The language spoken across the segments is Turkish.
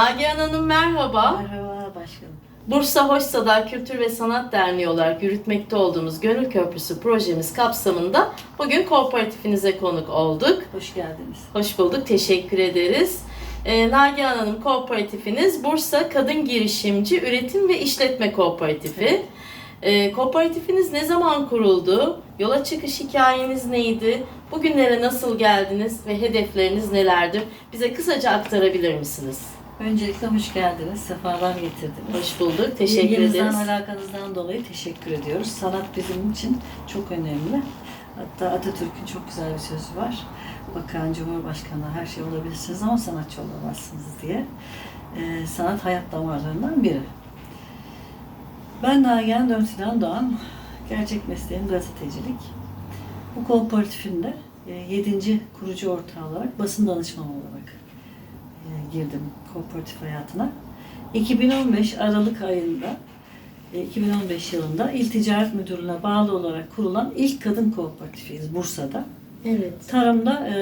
Nagihan Hanım merhaba. Merhaba başkanım. Bursa Hoşsa'da Kültür ve Sanat Derneği olarak yürütmekte olduğumuz Gönül Köprüsü projemiz kapsamında bugün kooperatifinize konuk olduk. Hoş geldiniz. Hoş bulduk, teşekkür ederiz. Ee, Nagihan Hanım kooperatifiniz Bursa Kadın Girişimci Üretim ve İşletme Kooperatifi. Ee, kooperatifiniz ne zaman kuruldu? Yola çıkış hikayeniz neydi? Bugünlere nasıl geldiniz ve hedefleriniz nelerdir? Bize kısaca aktarabilir misiniz? Öncelikle hoş geldiniz. Sefalar getirdiniz. Hoş bulduk, teşekkür İlginizden, ederiz. alakanızdan dolayı teşekkür ediyoruz. Sanat bizim için çok önemli. Hatta Atatürk'ün çok güzel bir sözü var. Bakan, Cumhurbaşkanı her şey olabilirsiniz ama sanatçı olamazsınız diye. Ee, sanat hayat damarlarından biri. Ben Nagihan Dörtüden Doğan. Gerçek mesleğim gazetecilik. Bu kooperatifin de 7. kurucu ortağı olarak basın danışmanı olarak e, girdim kooperatif hayatına. 2015 Aralık ayında, e, 2015 yılında İl Ticaret Müdürlüğü'ne bağlı olarak kurulan ilk kadın kooperatifiyiz Bursa'da. Evet. Tarımda e,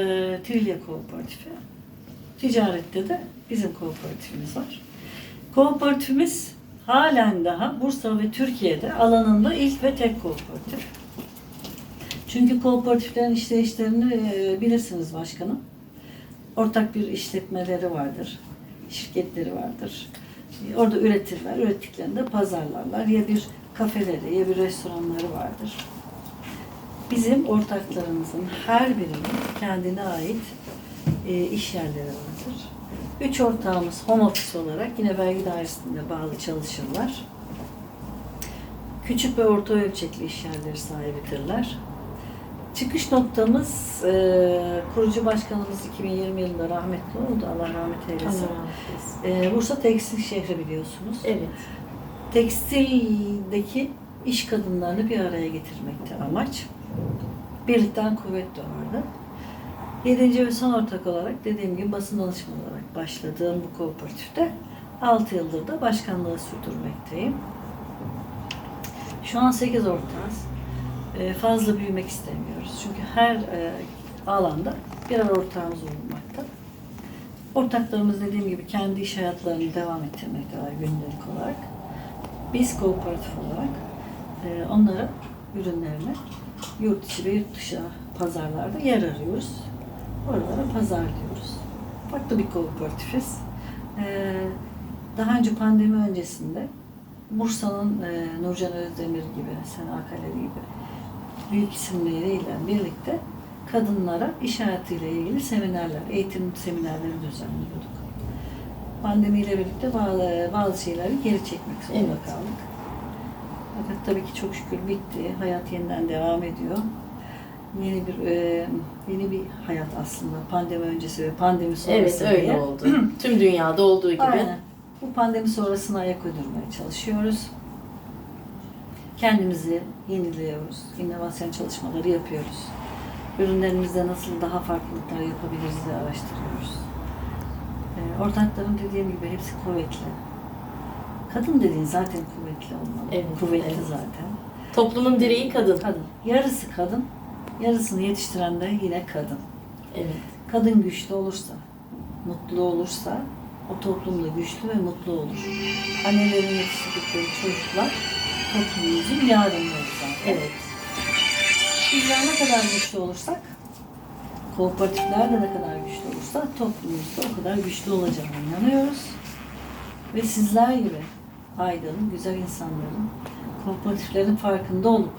Trilya Kooperatifi, ticarette de bizim kooperatifimiz var. Kooperatifimiz halen daha Bursa ve Türkiye'de alanında ilk ve tek kooperatif. Çünkü kooperatiflerin işleyişlerini e, bilirsiniz başkanım. Ortak bir işletmeleri vardır, şirketleri vardır. Orada üretirler, ürettiklerini de pazarlarlar. Ya bir kafeleri, ya bir restoranları vardır. Bizim ortaklarımızın her birinin kendine ait e, iş yerleri vardır. Üç ortağımız home office olarak yine vergi dairesinde bağlı çalışırlar. Küçük ve orta ölçekli iş yerleri sahibidirler. Çıkış noktamız e, kurucu başkanımız 2020 yılında rahmetli oldu. Allah rahmet eylesin. Allah rahmet eylesin. E, Bursa tekstil şehri biliyorsunuz. Evet. Tekstildeki iş kadınlarını bir araya getirmekti amaç. Birlikten kuvvet doğardı. Yedinci ve son ortak olarak dediğim gibi basın danışmanı olarak başladığım bu kooperatifte 6 yıldır da başkanlığı sürdürmekteyim. Şu an 8 ortağız. Ee, Fazla büyümek istemiyoruz. Çünkü her e, alanda birer ortağımız bulunmakta. Ortaklarımız dediğim gibi kendi iş hayatlarını devam ettirmekteler gündelik olarak. Biz kooperatif olarak e, onların ürünlerini yurt içi ve yurt dışı pazarlarda yer arıyoruz. Oralara pazarlıyoruz. Farklı bir kooperatifiz. E, daha önce pandemi öncesinde Bursa'nın e, Nurcan Özdemir gibi, Sena Kaleri gibi büyük isimleriyle birlikte kadınlara iş hayatıyla ilgili seminerler, eğitim seminerleri düzenliyorduk. Pandemiyle birlikte bazı, bazı şeyleri geri çekmek zorunda Evet. kaldık. Fakat tabii ki çok şükür bitti. Hayat yeniden devam ediyor. Yeni bir e, yeni bir hayat aslında. Pandemi öncesi ve pandemi sonrası Evet öyle diye. oldu. Tüm dünyada olduğu gibi. Aynen. Bu pandemi sonrasına ayak uydurmaya çalışıyoruz. Kendimizi yeniliyoruz. İnovasyon çalışmaları yapıyoruz. Ürünlerimizde nasıl daha farklılıklar yapabiliriz diye araştırıyoruz. Ee, ortaklarım dediğim gibi hepsi kuvvetli. Kadın dediğin zaten kuvvetli olmalı. Evet, kuvvetli evet. zaten. Toplumun direği kadın. Kadın. Yarısı kadın, yarısını yetiştiren de yine kadın. Evet. Kadın güçlü olursa, mutlu olursa o toplum da güçlü ve mutlu olur. Annelerin yetiştirdikleri çocuklar toplumumuzun yarınları zaten. Evet. Bizler ne kadar güçlü olursak, kooperatifler de ne kadar güçlü olursa toplumumuz da o kadar güçlü olacağına inanıyoruz. Ve sizler gibi aydın, güzel insanların kooperatiflerin farkında olup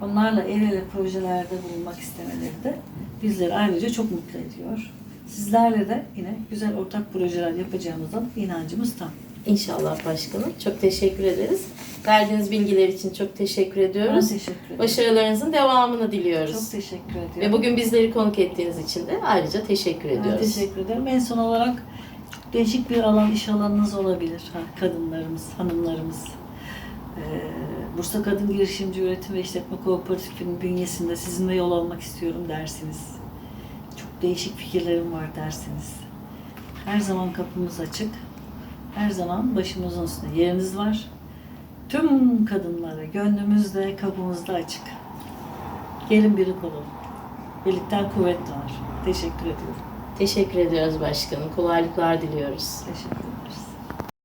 onlarla el ele projelerde bulunmak istemeleri de bizleri ayrıca çok mutlu ediyor. Sizlerle de yine güzel ortak projeler yapacağımızdan inancımız tam. İnşallah başkanım. Çok teşekkür ederiz. Verdiğiniz bilgiler için çok teşekkür Ben ediyoruz. teşekkür ederim. Başarılarınızın devamını diliyoruz. Çok teşekkür ediyorum. Ve bugün bizleri konuk ettiğiniz için de ayrıca teşekkür Ben ediyoruz. teşekkür ederim. En son olarak değişik bir alan, iş alanınız olabilir. Kadınlarımız, hanımlarımız. Ee, Bursa Kadın Girişimci Üretim ve İşletme Kooperatifi'nin bünyesinde sizinle yol almak istiyorum dersiniz. Çok değişik fikirlerim var dersiniz. Her zaman kapımız açık. Her zaman başımızın üstünde yeriniz var. Tüm kadınlara gönlümüzde, kapımızda açık. Gelin biri olalım. Birlikten kuvvet doğar. Teşekkür ediyorum. Teşekkür ediyoruz başkanım. Kolaylıklar diliyoruz. Teşekkür ederim.